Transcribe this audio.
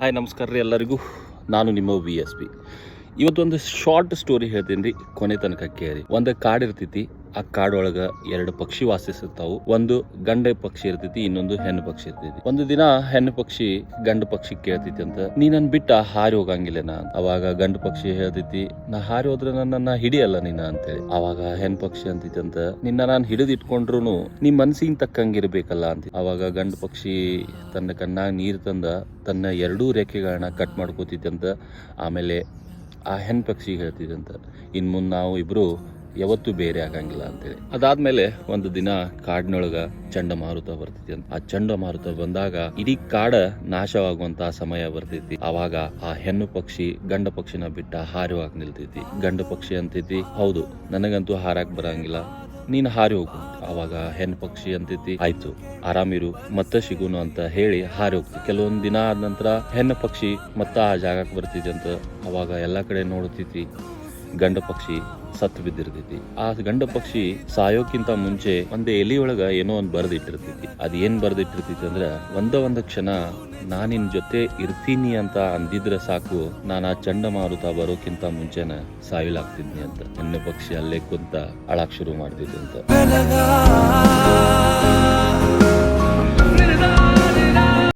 Hi, ನಮಸ್ಕಾರ ರೀ ಎಲ್ಲರಿಗೂ. ನಾನು ನಿಮ್ಮ ವಿ ಎಸ್ ಪಿ ಇವತ್ತೊಂದು ಶಾರ್ಟ್ ಸ್ಟೋರಿ ಹೇಳ್ತೀನಿ ರೀ, ಕೊನೆ ತನಕ ಕೇಳಿ. ಒಂದು ಕಾಡು ಇರ್ತೈತಿ ಆ ಕಾಡೊಳಗ ಎರಡು ಪಕ್ಷಿ ವಾಸಿಸಿರ್ತಾವು ಒಂದು ಗಂಡ ಪಕ್ಷಿ ಇರ್ತೈತಿ, ಇನ್ನೊಂದು ಹೆಣ್ಣು ಪಕ್ಷಿ ಇರ್ತೈತಿ. ಒಂದು ದಿನ ಹೆಣ್ಣು ಪಕ್ಷಿ ಗಂಡು ಪಕ್ಷಿ ಕೇಳ್ತೈತಿ ಅಂತ ನೀ ನನ್ ಬಿಟ್ಟ ಹಾರಿ ಹೋಗಂಗಿಲ್ಲ ನಾನು. ಅವಾಗ ಗಂಡು ಪಕ್ಷಿ ಹೇಳ್ತೈತಿ, ನಾ ಹಾರಿ ಹೋದ್ರೆ ನನ್ನ ಹಿಡಿಯಲ್ಲ ನಿನ್ನ ಅಂತೇಳಿ. ಅವಾಗ ಹೆಣ್ಣು ಪಕ್ಷಿ ಅಂತೈತಿ ಅಂತ, ನಿನ್ನ ನಾನು ಹಿಡಿದು ಇಟ್ಕೊಂಡ್ರು ನಿಮ್ ಮನ್ಸಿಗೆ ತಕ್ಕಂಗಿರ್ಬೇಕಲ್ಲ ಅಂತ. ಅವಾಗ ಗಂಡು ಪಕ್ಷಿ ತನ್ನ ಕಣ್ಣಾಗ ನೀರು ತಂದ, ತನ್ನ ಎರಡೂ ರೇಖೆಗಳನ್ನ ಕಟ್ ಮಾಡ್ಕೋತಿತ್ತಂತ ಆಮೇಲೆ ಆ ಹೆಣ್ ಪಕ್ಷಿ ಹೇಳ್ತಿದ್ದಂತ ಇನ್ ಮುಂದೆ ನಾವು ಇಬ್ರು ಯಾವತ್ತೂ ಬೇರೆ ಆಗಂಗಿಲ್ಲ ಅಂತೇಳಿ. ಅದಾದ್ಮೇಲೆ ಒಂದು ದಿನ ಕಾಡಿನೊಳಗ ಚಂಡಮಾರುತ ಬರ್ತೈತಿ ಅಂತ. ಆ ಚಂಡಮಾರುತ ಬಂದಾಗ ಇಡೀ ಕಾಡ ನಾಶವಾಗುವಂತ ಸಮಯ ಬರ್ತೈತಿ. ಅವಾಗ ಆ ಹೆಣ್ಣು ಪಕ್ಷಿ, ಗಂಡ ಪಕ್ಷಿನ ಬಿಟ್ಟ ಹಾರುವಾಗ ನಿಲ್ತೈತಿ. ಗಂಡ ಪಕ್ಷಿ ಅಂತೈತಿ, ಹೌದು, ನನಗಂತೂ ಹಾರಾಕ್ ಬರಂಗಿಲ್ಲ. ನೀನು ಹಾರಿ ಹೋಗು ಅವಾಗ ಹೆಣ್ಣು ಪಕ್ಷಿ ಅಂತೈತಿ, ಆಯ್ತು, ಆರಾಮಿರು, ಮತ್ತೆ ಸಿಗುನು ಅಂತ ಹೇಳಿ ಹಾರಿ ಹೋಗ್ತಿ. ಕೆಲವೊಂದು ದಿನ ಆದ ನಂತರ ಹೆಣ್ಣು ಪಕ್ಷಿ ಮತ್ತ ಆ ಜಾಗಕ್ಕೆ ಬರ್ತೈತಿ ಅಂತ ಅವಾಗ ಎಲ್ಲ ಕಡೆ ನೋಡ್ತೈತಿ ಗಂಡ ಪಕ್ಷಿ ಸತ್ತು ಬಿದ್ದಿರ್ತೈತಿ. ಆ ಗಂಡ ಪಕ್ಷಿ ಸಾಯೋಕ್ಕಿಂತ ಮುಂಚೆ ಒಂದ್ ಎಲಿಯೊಳಗ ಏನೋ ಒಂದು ಬರ್ದಿಟ್ಟಿರ್ತೈತಿ. ಅದ್ ಏನ್ ಬರ್ದಿಟ್ಟಿರ್ತೈತಿ ಅಂದ್ರ, ಒಂದ ಒಂದ್ ಕ್ಷಣ ನಾನು ನಿನ್ ಜೊತೆ ಇರ್ತೀನಿ ಅಂತ ಅಂದಿದ್ರೆ ಸಾಕು, ನಾನು ಆ ಚಂಡಮಾರುತ ಬರೋಕ್ಕಿಂತ ಮುಂಚೆನ ಸಾವಿಲಾಗ್ತಿದ್ನಿ ಅಂತ. ಹೆಣ್ಣು ಪಕ್ಷಿ ಅಲ್ಲೇ ಕುಂತ ಅಳಾಕ್ ಶುರು ಮಾಡ್ತಿದ್ದಂತ.